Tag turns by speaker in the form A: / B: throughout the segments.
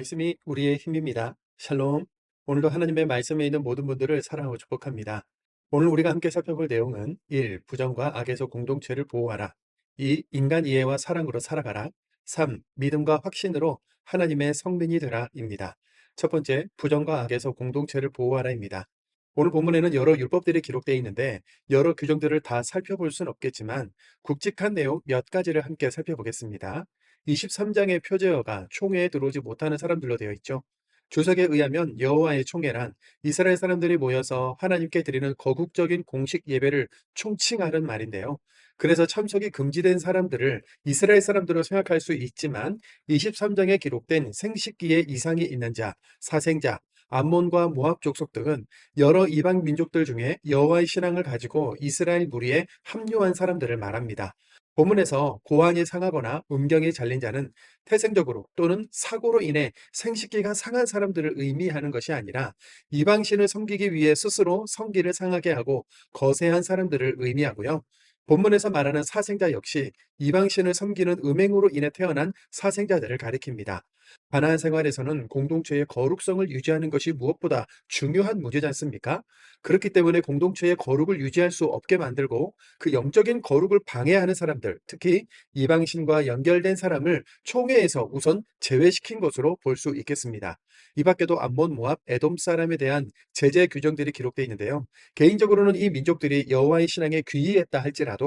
A: 말씀이 우리의 힘입니다. 샬롬. 오늘도 하나님의 말씀에 있는 모든 분들을 사랑하고 축복합니다. 오늘 우리가 함께 살펴볼 내용은 1. 부정과 악에서 공동체를 보호하라. 2. 인간 이해와 사랑으로 살아가라. 3. 믿음과 확신으로 하나님의 성민이 되라입니다. 첫 번째, 부정과 악에서 공동체를 보호하라입니다. 오늘 본문에는 여러 율법들이 기록되어 있는데 여러 규정들을 다 살펴볼 수는 없겠지만 굵직한 내용 몇 가지를 함께 살펴보겠습니다. 23장의 표제어가 총회에 들어오지 못하는 사람들로 되어 있죠. 주석에 의하면 여호와의 총회란 이스라엘 사람들이 모여서 하나님께 드리는 거국적인 공식 예배를 총칭하는 말인데요. 그래서 참석이 금지된 사람들을 이스라엘 사람들로 생각할 수 있지만 23장에 기록된 생식기에 이상이 있는 자, 사생자, 암몬과 모압 족속 등은 여러 이방 민족들 중에 여호와의 신앙을 가지고 이스라엘 무리에 합류한 사람들을 말합니다. 본문에서 고환이 상하거나 음경이 잘린 자는 태생적으로 또는 사고로 인해 생식기가 상한 사람들을 의미하는 것이 아니라 이방신을 섬기기 위해 스스로 성기를 상하게 하고 거세한 사람들을 의미하고요. 본문에서 말하는 사생자 역시 이방신을 섬기는 음행으로 인해 태어난 사생자들을 가리킵니다. 가나안 생활에서는 공동체의 거룩성을 유지하는 것이 무엇보다 중요한 문제지 않습니까? 그렇기 때문에 공동체의 거룩을 유지할 수 없게 만들고 그 영적인 거룩을 방해하는 사람들, 특히 이방신과 연결된 사람을 총회에서 우선 제외시킨 것으로 볼 수 있겠습니다. 이 밖에도 암몬, 모압, 에돔 사람에 대한 제재 규정들이 기록되어 있는데요. 개인적으로는 이 민족들이 여호와의 신앙에 귀의했다 할지라도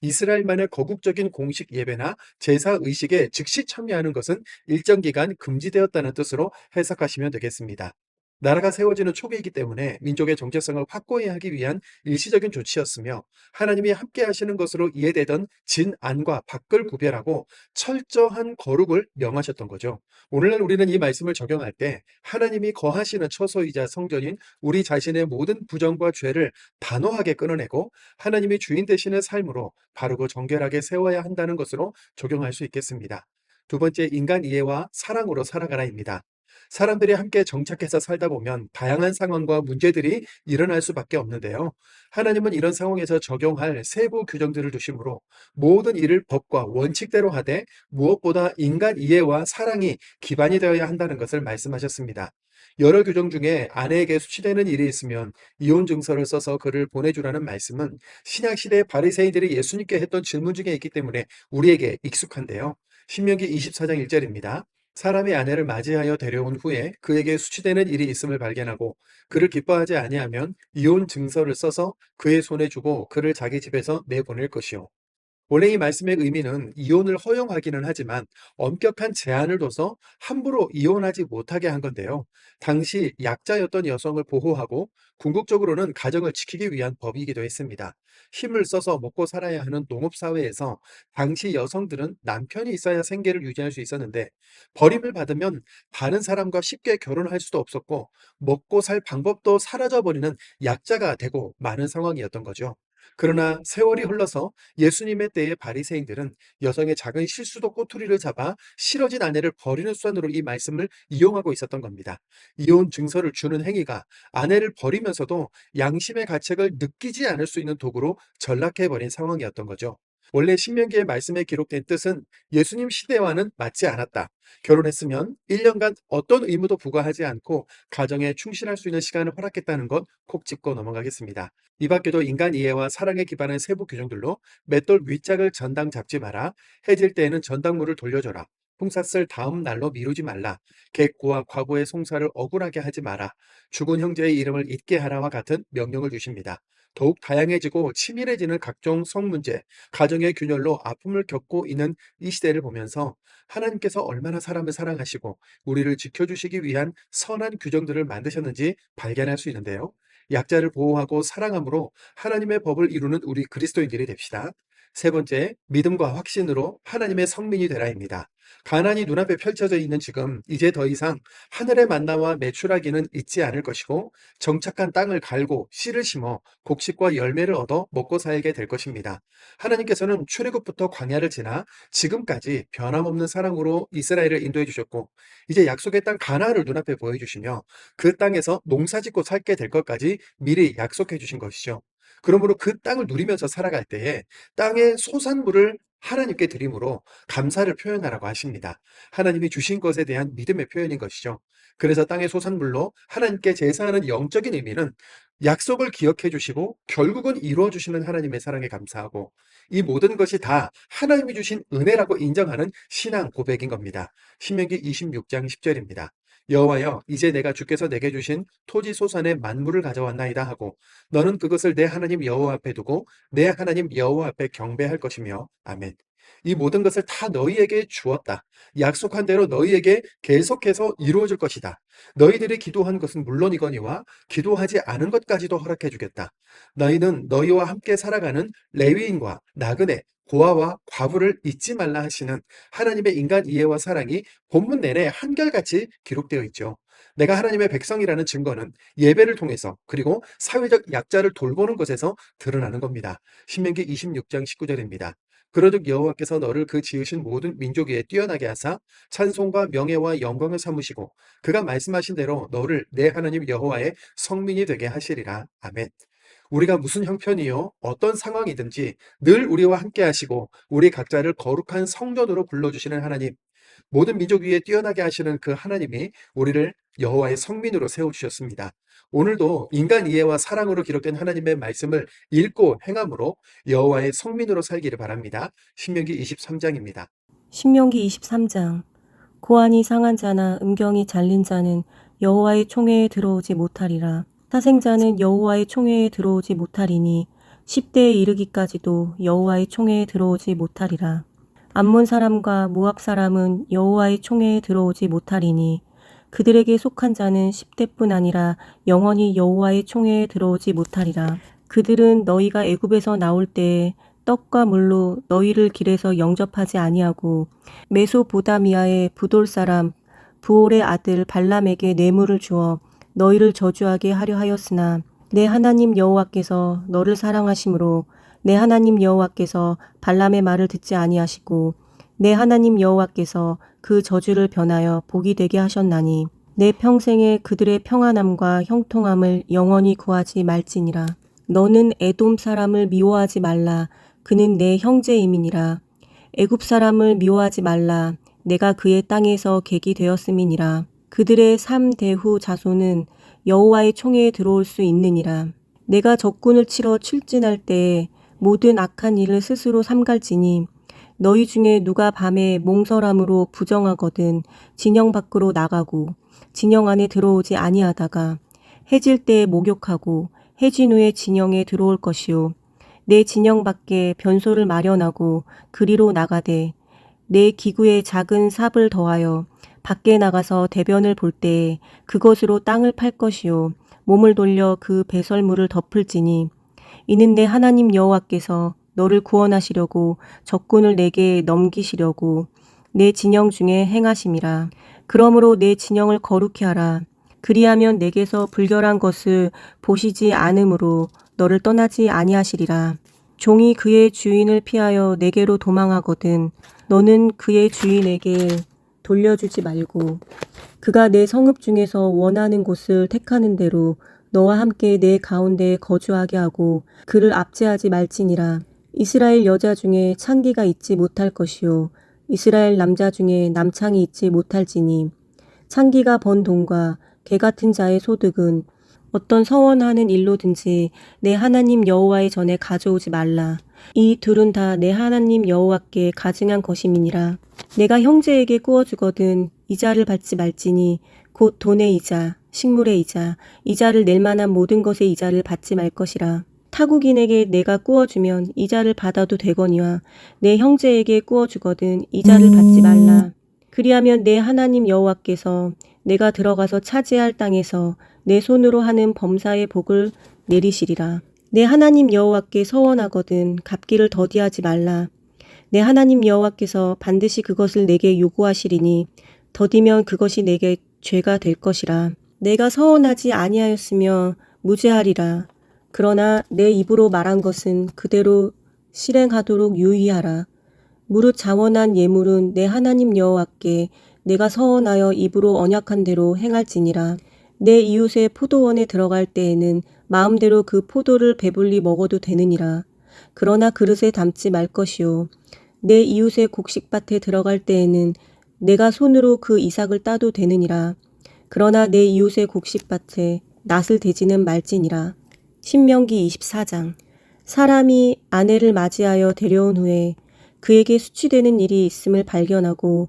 A: 이스라엘만의 거국적인 공식 예배나 제사 의식에 즉시 참여하는 것은 일정 기간 금지되었다는 뜻으로 해석하시면 되겠습니다. 나라가 세워지는 초기이기 때문에 민족의 정체성을 확고히 하기 위한 일시적인 조치였으며 하나님이 함께 하시는 것으로 이해되던 진안과 밖을 구별하고 철저한 거룩을 명하셨던 거죠. 오늘날 우리는 이 말씀을 적용할 때 하나님이 거하시는 처소이자 성전인 우리 자신의 모든 부정과 죄를 단호하게 끊어내고 하나님이 주인 되시는 삶으로 바르고 정결하게 세워야 한다는 것으로 적용할 수 있겠습니다. 두 번째, 인간 이해와 사랑으로 살아가라입니다. 사람들이 함께 정착해서 살다 보면 다양한 상황과 문제들이 일어날 수밖에 없는데요. 하나님은 이런 상황에서 적용할 세부 규정들을 두심으로 모든 일을 법과 원칙대로 하되 무엇보다 인간 이해와 사랑이 기반이 되어야 한다는 것을 말씀하셨습니다. 여러 규정 중에 아내에게 수치되는 일이 있으면 이혼 증서를 써서 그를 보내주라는 말씀은 신약 시대 바리새인들이 예수님께 했던 질문 중에 있기 때문에 우리에게 익숙한데요. 신명기 24장 1절입니다. 사람이 아내를 맞이하여 데려온 후에 그에게 수치되는 일이 있음을 발견하고 그를 기뻐하지 아니하면 이혼 증서를 써서 그의 손에 주고 그를 자기 집에서 내보낼 것이요. 원래 이 말씀의 의미는 이혼을 허용하기는 하지만 엄격한 제한을 둬서 함부로 이혼하지 못하게 한 건데요. 당시 약자였던 여성을 보호하고 궁극적으로는 가정을 지키기 위한 법이기도 했습니다. 힘을 써서 먹고 살아야 하는 농업사회에서 당시 여성들은 남편이 있어야 생계를 유지할 수 있었는데 버림을 받으면 다른 사람과 쉽게 결혼할 수도 없었고 먹고 살 방법도 사라져버리는 약자가 되고 많은 상황이었던 거죠. 그러나 세월이 흘러서 예수님의 때의 바리새인들은 여성의 작은 실수도 꼬투리를 잡아 싫어진 아내를 버리는 수단으로 이 말씀을 이용하고 있었던 겁니다. 이혼 증서를 주는 행위가 아내를 버리면서도 양심의 가책을 느끼지 않을 수 있는 도구로 전락해버린 상황이었던 거죠. 원래 신명기의 말씀에 기록된 뜻은 예수님 시대와는 맞지 않았다. 결혼했으면 1년간 어떤 의무도 부과하지 않고 가정에 충실할 수 있는 시간을 허락했다는 것 콕 짚고 넘어가겠습니다. 이 밖에도 인간 이해와 사랑에 기반한 세부 규정들로 맷돌 윗짝을 전당 잡지 마라. 해질 때에는 전당물을 돌려줘라. 홍사쓸 다음 날로 미루지 말라. 객구와 과거의 송사를 억울하게 하지 마라. 죽은 형제의 이름을 잊게 하라와 같은 명령을 주십니다. 더욱 다양해지고 치밀해지는 각종 성문제, 가정의 균열로 아픔을 겪고 있는 이 시대를 보면서 하나님께서 얼마나 사람을 사랑하시고 우리를 지켜주시기 위한 선한 규정들을 만드셨는지 발견할 수 있는데요. 약자를 보호하고 사랑함으로 하나님의 법을 이루는 우리 그리스도인들이 됩시다. 세 번째, 믿음과 확신으로 하나님의 성민이 되라입니다. 가난이 눈앞에 펼쳐져 있는 지금 이제 더 이상 하늘의 만나와 매출하기는 있지 않을 것이고 정착한 땅을 갈고 씨를 심어 곡식과 열매를 얻어 먹고 살게 될 것입니다. 하나님께서는 출애굽부터 광야를 지나 지금까지 변함없는 사랑으로 이스라엘을 인도해 주셨고 이제 약속의 땅 가나안을 눈앞에 보여주시며 그 땅에서 농사짓고 살게 될 것까지 미리 약속해 주신 것이죠. 그러므로 그 땅을 누리면서 살아갈 때에 땅의 소산물을 하나님께 드림으로 감사를 표현하라고 하십니다. 하나님이 주신 것에 대한 믿음의 표현인 것이죠. 그래서 땅의 소산물로 하나님께 제사하는 영적인 의미는 약속을 기억해 주시고 결국은 이루어 주시는 하나님의 사랑에 감사하고 이 모든 것이 다 하나님이 주신 은혜라고 인정하는 신앙 고백인 겁니다. 신명기 26장 10절입니다. 여호와여 이제 내가 주께서 내게 주신 토지 소산의 만물을 가져왔나이다 하고 너는 그것을 내 하나님 여호와 앞에 두고 내 하나님 여호와 앞에 경배할 것이며 아멘. 이 모든 것을 다 너희에게 주었다. 약속한 대로 너희에게 계속해서 이루어질 것이다. 너희들이 기도한 것은 물론이거니와 기도하지 않은 것까지도 허락해 주겠다. 너희는 너희와 함께 살아가는 레위인과 나그네, 고아와 과부를 잊지 말라 하시는 하나님의 인간 이해와 사랑이 본문 내내 한결같이 기록되어 있죠. 내가 하나님의 백성이라는 증거는 예배를 통해서 그리고 사회적 약자를 돌보는 것에서 드러나는 겁니다. 신명기 26장 19절입니다. 그러듯 여호와께서 너를 그 지으신 모든 민족 위에 뛰어나게 하사 찬송과 명예와 영광을 삼으시고 그가 말씀하신 대로 너를 내 하나님 여호와의 성민이 되게 하시리라. 아멘. 우리가 무슨 형편이요 어떤 상황이든지 늘 우리와 함께 하시고 우리 각자를 거룩한 성전으로 불러주시는 하나님 모든 민족 위에 뛰어나게 하시는 그 하나님이 우리를 여호와의 성민으로 세워주셨습니다. 오늘도 인간 이해와 사랑으로 기록된 하나님의 말씀을 읽고 행함으로 여호와의 성민으로 살기를 바랍니다. 신명기 23장입니다.
B: 신명기 23장 고안이 상한 자나 음경이 잘린 자는 여호와의 총회에 들어오지 못하리라. 사생자는 여호와의 총회에 들어오지 못하리니 10대에 이르기까지도 여호와의 총회에 들어오지 못하리라. 암몬 사람과 모압 사람은 여호와의 총회에 들어오지 못하리니 그들에게 속한 자는 10대뿐 아니라 영원히 여호와의 총회에 들어오지 못하리라. 그들은 너희가 애굽에서 나올 때에 떡과 물로 너희를 길에서 영접하지 아니하고 메소보다미아의 부돌 사람 부올의 아들 발람에게 뇌물을 주어 너희를 저주하게 하려 하였으나 내 하나님 여호와께서 너를 사랑하심으로 내 하나님 여호와께서 발람의 말을 듣지 아니하시고 내 하나님 여호와께서 그 저주를 변하여 복이 되게 하셨나니 내 평생에 그들의 평안함과 형통함을 영원히 구하지 말지니라. 너는 에돔 사람을 미워하지 말라. 그는 내 형제임이니라. 애굽 사람을 미워하지 말라. 내가 그의 땅에서 객이 되었음이니라 그들의 삼 대후 자손은 여호와의 총회에 들어올 수 있느니라. 내가 적군을 치러 출진할 때에 모든 악한 일을 스스로 삼갈지니 너희 중에 누가 밤에 몽설함으로 부정하거든 진영 밖으로 나가고 진영 안에 들어오지 아니하다가 해질 때에 목욕하고 해진 후에 진영에 들어올 것이요. 내 진영 밖에 변소를 마련하고 그리로 나가되 내 기구에 작은 삽을 더하여 밖에 나가서 대변을 볼 때에 그것으로 땅을 팔 것이요. 몸을 돌려 그 배설물을 덮을지니 이는 내 하나님 여호와께서 너를 구원하시려고 적군을 내게 넘기시려고 내 진영 중에 행하심이라. 그러므로 내 진영을 거룩히 하라. 그리하면 내게서 불결한 것을 보시지 않으므로 너를 떠나지 아니하시리라. 종이 그의 주인을 피하여 내게로 도망하거든 너는 그의 주인에게 돌려주지 말고 그가 내 성읍 중에서 원하는 곳을 택하는 대로 너와 함께 내 가운데 거주하게 하고 그를 압제하지 말지니라. 이스라엘 여자 중에 창기가 있지 못할 것이요. 이스라엘 남자 중에 남창이 있지 못할지니. 창기가 번 돈과 개 같은 자의 소득은 어떤 서원하는 일로든지 내 하나님 여호와의 전에 가져오지 말라. 이 둘은 다 내 하나님 여호와께 가증한 것임이니라. 내가 형제에게 구워주거든 이자를 받지 말지니 곧 돈의 이자, 식물의 이자, 이자를 낼 만한 모든 것의 이자를 받지 말 것이라. 타국인에게 내가 구워주면 이자를 받아도 되거니와 내 형제에게 구워주거든 이자를 받지 말라. 그리하면 내 하나님 여호와께서 내가 들어가서 차지할 땅에서 내 손으로 하는 범사의 복을 내리시리라. 내 하나님 여호와께 서원하거든 갚기를 더디하지 말라. 내 하나님 여호와께서 반드시 그것을 내게 요구하시리니 더디면 그것이 내게 죄가 될 것이라. 내가 서원하지 아니하였으며 무죄하리라. 그러나 내 입으로 말한 것은 그대로 실행하도록 유의하라. 무릇 자원한 예물은 내 하나님 여호와께 내가 서원하여 입으로 언약한 대로 행할지니라. 내 이웃의 포도원에 들어갈 때에는 마음대로 그 포도를 배불리 먹어도 되느니라. 그러나 그릇에 담지 말 것이요. 내 이웃의 곡식밭에 들어갈 때에는 내가 손으로 그 이삭을 따도 되느니라. 그러나 내 이웃의 곡식밭에 낫을 대지는 말지니라. 신명기 24장 사람이 아내를 맞이하여 데려온 후에 그에게 수치되는 일이 있음을 발견하고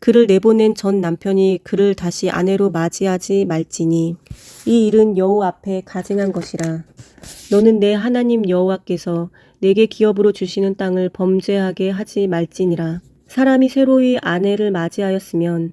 B: 그를 내보낸 전 남편이 그를 다시 아내로 맞이하지 말지니 이 일은 여호와 앞에 가증한 것이라. 너는 내 하나님 여호와께서 내게 기업으로 주시는 땅을 범죄하게 하지 말지니라. 사람이 새로이 아내를 맞이하였으면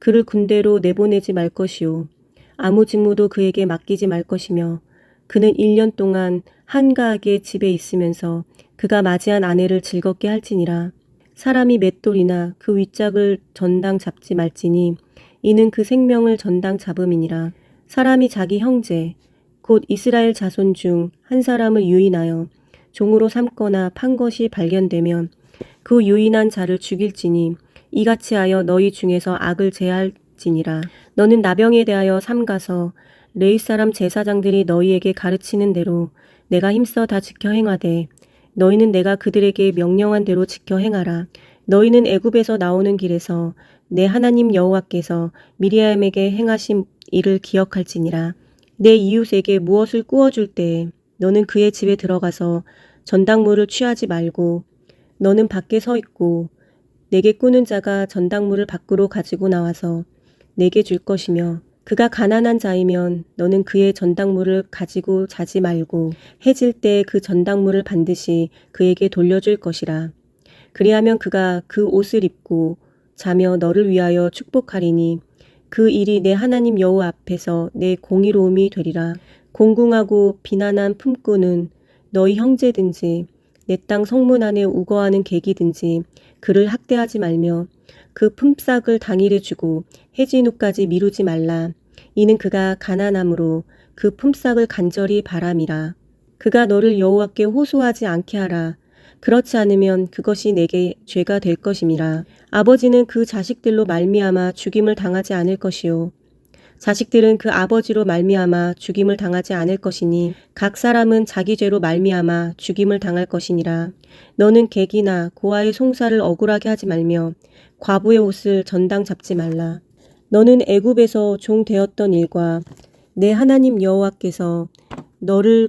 B: 그를 군대로 내보내지 말 것이요. 아무 직무도 그에게 맡기지 말 것이며 그는 1년 동안 한가하게 집에 있으면서 그가 맞이한 아내를 즐겁게 할지니라 사람이 맷돌이나 그 윗짝을 전당 잡지 말지니 이는 그 생명을 전당 잡음이니라. 사람이 자기 형제 곧 이스라엘 자손 중 한 사람을 유인하여 종으로 삼거나 판 것이 발견되면 그 유인한 자를 죽일지니 이같이 하여 너희 중에서 악을 제할지니라. 너는 나병에 대하여 삼가서 레이 사람 제사장들이 너희에게 가르치는 대로 내가 힘써 다 지켜 행하되 너희는 내가 그들에게 명령한 대로 지켜 행하라. 너희는 애굽에서 나오는 길에서 내 하나님 여호와께서 미리암에게 행하신 일을 기억할지니라. 내 이웃에게 무엇을 구워줄 때에 너는 그의 집에 들어가서 전당물을 취하지 말고 너는 밖에 서 있고 내게 꾸는 자가 전당물을 밖으로 가지고 나와서 내게 줄 것이며 그가 가난한 자이면 너는 그의 전당물을 가지고 자지 말고 해질 때 그 전당물을 반드시 그에게 돌려줄 것이라. 그리하면 그가 그 옷을 입고 자며 너를 위하여 축복하리니 그 일이 내 하나님 여호와 앞에서 내 공의로움이 되리라. 공궁하고 비난한 품꾼은 너희 형제든지 내 땅 성문 안에 우거하는 객이든지 그를 학대하지 말며 그 품삯을 당일에 주고 해진 후까지 미루지 말라. 이는 그가 가난함으로 그 품삯을 간절히 바람이라. 그가 너를 여호와께 호소하지 않게 하라. 그렇지 않으면 그것이 내게 죄가 될 것임이라. 아버지는 그 자식들로 말미암아 죽임을 당하지 않을 것이요. 자식들은 그 아버지로 말미암아 죽임을 당하지 않을 것이니 각 사람은 자기 죄로 말미암아 죽임을 당할 것이니라. 너는 객이나 고아의 송사를 억울하게 하지 말며 과부의 옷을 전당 잡지 말라. 너는 애굽에서 종 되었던 일과 내 하나님 여호와께서 너를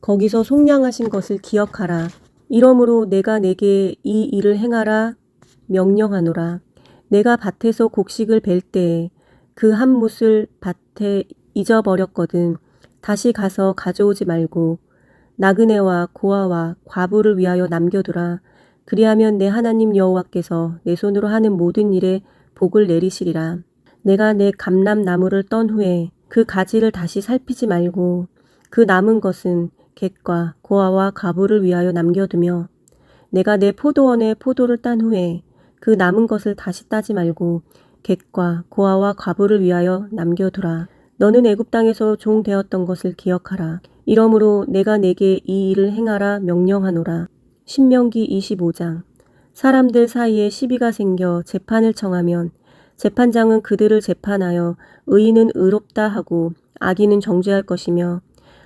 B: 거기서 속량하신 것을 기억하라. 이러므로 내가 내게 이 일을 행하라 명령하노라. 내가 밭에서 곡식을 벨 때에 그 한 못을 밭에 잊어버렸거든. 다시 가서 가져오지 말고 나그네와 고아와 과부를 위하여 남겨두라. 그리하면 내 하나님 여호와께서 내 손으로 하는 모든 일에 복을 내리시리라. 내가 내 감람나무를 떤 후에 그 가지를 다시 살피지 말고 그 남은 것은 객과 고아와 가부를 위하여 남겨두며 내가 내 포도원에 포도를 딴 후에 그 남은 것을 다시 따지 말고 객과 고아와 과부를 위하여 남겨두라. 너는 애굽 땅에서 종 되었던 것을 기억하라. 이러므로 내가 내게 이 일을 행하라 명령하노라. 신명기 25장 사람들 사이에 시비가 생겨 재판을 청하면 재판장은 그들을 재판하여 의인은 의롭다 하고 악인은 정죄할 것이며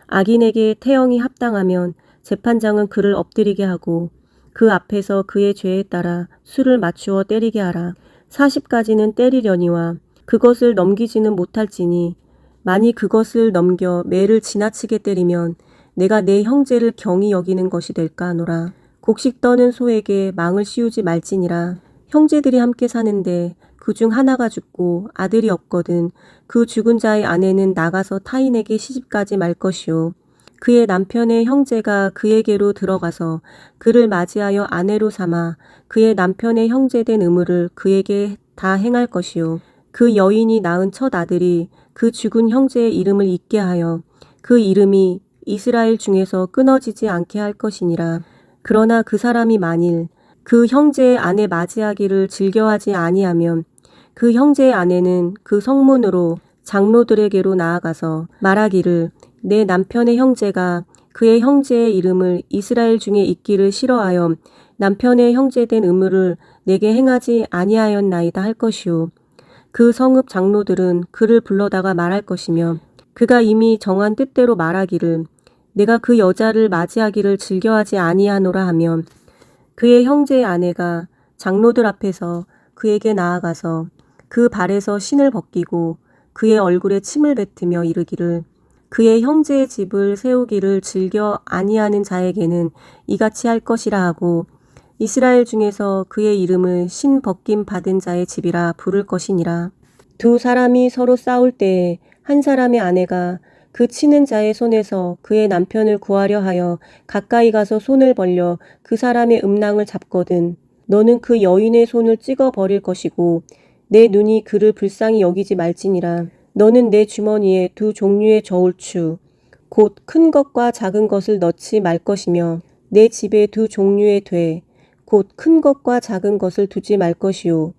B: 악인에게 태형이 합당하면 재판장은 그를 엎드리게 하고 그 앞에서 그의 죄에 따라 수를 맞추어 때리게 하라. 40가지는 때리려니와 그것을 넘기지는 못할지니 만이 그것을 넘겨 매를 지나치게 때리면 내가 내 형제를 경히 여기는 것이 될까 하노라. 곡식 떠는 소에게 망을 씌우지 말지니라. 형제들이 함께 사는데 그 중 하나가 죽고 아들이 없거든 그 죽은 자의 아내는 나가서 타인에게 시집가지 말 것이요. 그의 남편의 형제가 그에게로 들어가서 그를 맞이하여 아내로 삼아 그의 남편의 형제된 의무를 그에게 다 행할 것이요. 그 여인이 낳은 첫 아들이 그 죽은 형제의 이름을 잊게 하여 그 이름이 이스라엘 중에서 끊어지지 않게 할 것이니라. 그러나 그 사람이 만일 그 형제의 아내 맞이하기를 즐겨하지 아니하면 그 형제의 아내는 그 성문으로 장로들에게로 나아가서 말하기를 내 남편의 형제가 그의 형제의 이름을 이스라엘 중에 있기를 싫어하여 남편의 형제된 의무를 내게 행하지 아니하였나이다 할 것이요 그 성읍 장로들은 그를 불러다가 말할 것이며 그가 이미 정한 뜻대로 말하기를 내가 그 여자를 맞이하기를 즐겨하지 아니하노라 하면 그의 형제의 아내가 장로들 앞에서 그에게 나아가서 그 발에서 신을 벗기고 그의 얼굴에 침을 뱉으며 이르기를 그의 형제의 집을 세우기를 즐겨 아니하는 자에게는 이같이 할 것이라 하고 이스라엘 중에서 그의 이름을 신 벗김 받은 자의 집이라 부를 것이니라. 두 사람이 서로 싸울 때에 한 사람의 아내가 그 치는 자의 손에서 그의 남편을 구하려 하여 가까이 가서 손을 벌려 그 사람의 음낭을 잡거든 너는 그 여인의 손을 찍어 버릴 것이고 내 눈이 그를 불쌍히 여기지 말지니라 너는 내 주머니에 두 종류의 저울추 곧 큰 것과 작은 것을 넣지 말 것이며 내 집에 두 종류의 돼 곧 큰 것과 작은 것을 두지 말 것이요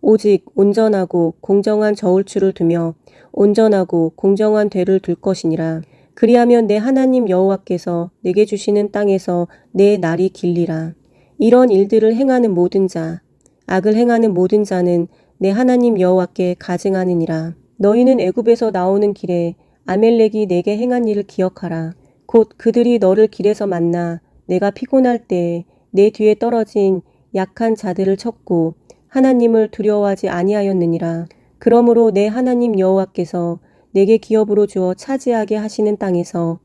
B: 오직 온전하고 공정한 저울추를 두며 온전하고 공정한 되를 둘 것이니라. 그리하면 내 하나님 여호와께서 내게 주시는 땅에서 내 날이 길리라. 이런 일들을 행하는 모든 자, 악을 행하는 모든 자는 내 하나님 여호와께 가증하느니라. 너희는 애굽에서 나오는 길에 아멜렉이 내게 행한 일을 기억하라. 곧 그들이 너를 길에서 만나 내가 피곤할 때에 내 뒤에 떨어진 약한 자들을 쳤고 하나님을 두려워하지 아니하였느니라. 그러므로 내 하나님 여호와께서 내게 기업으로 주어 차지하게 하시는 땅에서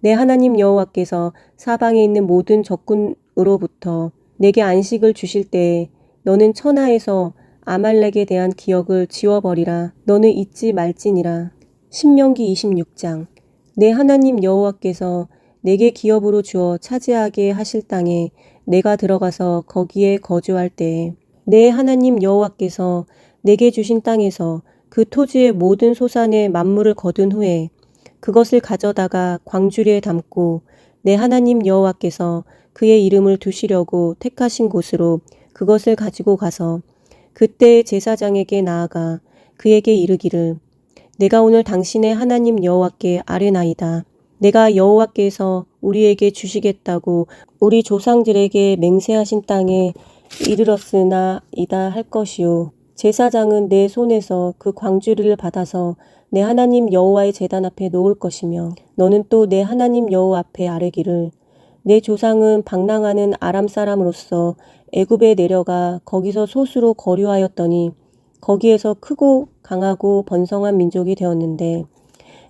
B: 내 하나님 여호와께서 사방에 있는 모든 적군으로부터 내게 안식을 주실 때에 너는 천하에서 아말렉에 대한 기억을 지워버리라. 너는 잊지 말지니라. 신명기 26장 내 하나님 여호와께서 내게 기업으로 주어 차지하게 하실 땅에 내가 들어가서 거기에 거주할 때에 내 하나님 여호와께서 내게 주신 땅에서 그 토지의 모든 소산의 만물을 거둔 후에 그것을 가져다가 광주리에 담고 내 하나님 여호와께서 그의 이름을 두시려고 택하신 곳으로 그것을 가지고 가서 그때 제사장에게 나아가 그에게 이르기를 내가 오늘 당신의 하나님 여호와께 아뢰나이다. 내가 여호와께서 우리에게 주시겠다고 우리 조상들에게 맹세하신 땅에 이르렀으나 이다 할 것이요. 제사장은 내 손에서 그 광주리를 받아서 내 하나님 여호와의 제단 앞에 놓을 것이며 너는 또 내 하나님 여호와 앞에 아뢰기를 내 조상은 방랑하는 아람 사람으로서 애굽에 내려가 거기서 소수로 거류하였더니 거기에서 크고 강하고 번성한 민족이 되었는데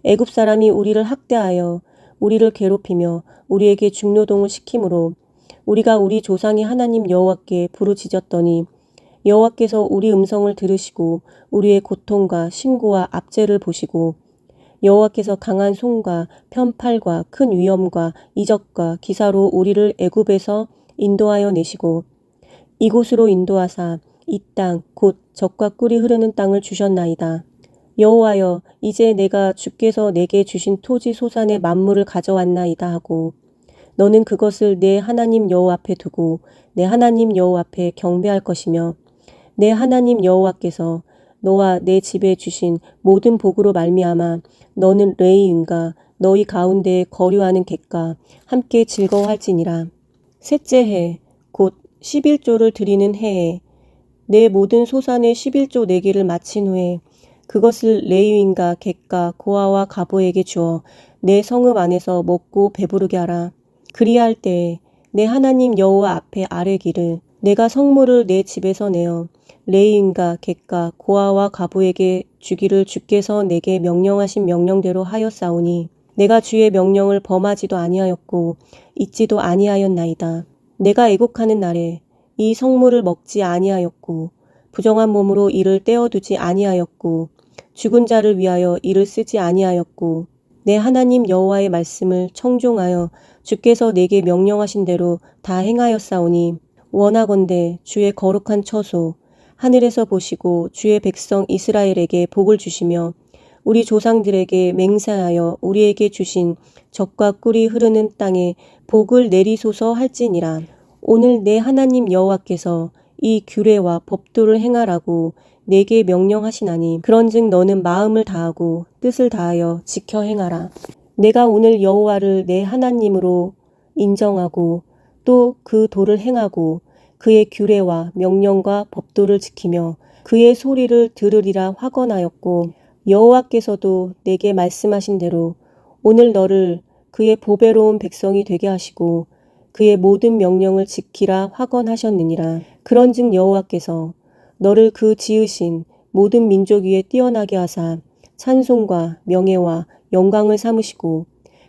B: 애굽 사람이 우리를 학대하여 우리를 괴롭히며 우리에게 중노동을 시키므로 우리가 우리 조상이 하나님 여호와께 부르짖었더니 여호와께서 우리 음성을 들으시고 우리의 고통과 신고와 압제를 보시고 여호와께서 강한 손과 편팔과 큰 위엄과 이적과 기사로 우리를 애굽에서 인도하여 내시고 이곳으로 인도하사 이 땅 곧 적과 꿀이 흐르는 땅을 주셨나이다. 여호와여 이제 내가 주께서 내게 주신 토지 소산의 만물을 가져왔나이다 하고 너는 그것을 내 하나님 여호와 앞에 두고 내 하나님 여호와 앞에 경배할 것이며 내 하나님 여호와께서 너와 내 집에 주신 모든 복으로 말미암아 너는 레이인과 너희 가운데 거류하는 객과 함께 즐거워할지니라. 셋째 해, 곧 11조를 드리는 해에 내 모든 소산의 11조 네 개를 마친 후에 그것을 레이인과 객과 고아와 가보에게 주어 내 성읍 안에서 먹고 배부르게 하라. 그리할 때에 내 하나님 여호와 앞에 아뢰기를 내가 성물을 내 집에서 내어 레이인과 객과 고아와 가부에게 주기를 주께서 내게 명령하신 명령대로 하였사오니 내가 주의 명령을 범하지도 아니하였고 잊지도 아니하였나이다. 내가 애곡하는 날에 이 성물을 먹지 아니하였고 부정한 몸으로 이를 떼어두지 아니하였고 죽은 자를 위하여 이를 쓰지 아니하였고 내 하나님 여호와의 말씀을 청종하여 주께서 내게 명령하신 대로 다 행하였사오니 원하건대 주의 거룩한 처소 하늘에서 보시고 주의 백성 이스라엘에게 복을 주시며 우리 조상들에게 맹세하여 우리에게 주신 적과 꿀이 흐르는 땅에 복을 내리소서 할지니라. 오늘 내 하나님 여호와께서 이 규례와 법도를 행하라고 내게 명령하시나니 그런즉 너는 마음을 다하고 뜻을 다하여 지켜 행하라. 내가 오늘 여호와를 내 하나님으로 인정하고 또 그 도를 행하고 그의 규례와 명령과 법도를 지키며 그의 소리를 들으리라 확언하였고 여호와께서도 내게 말씀하신 대로 오늘 너를 그의 보배로운 백성이 되게 하시고 그의 모든 명령을 지키라 확언하셨느니라. 그런즉 여호와께서 너를 그 지으신 모든 민족 위에 뛰어나게 하사 찬송과 명예와 영광을 삼으시고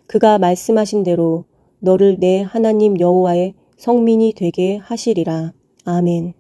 B: 그가 말씀하신 대로 너를 내 하나님 여호와의 성민이 되게 하시리라. 아멘.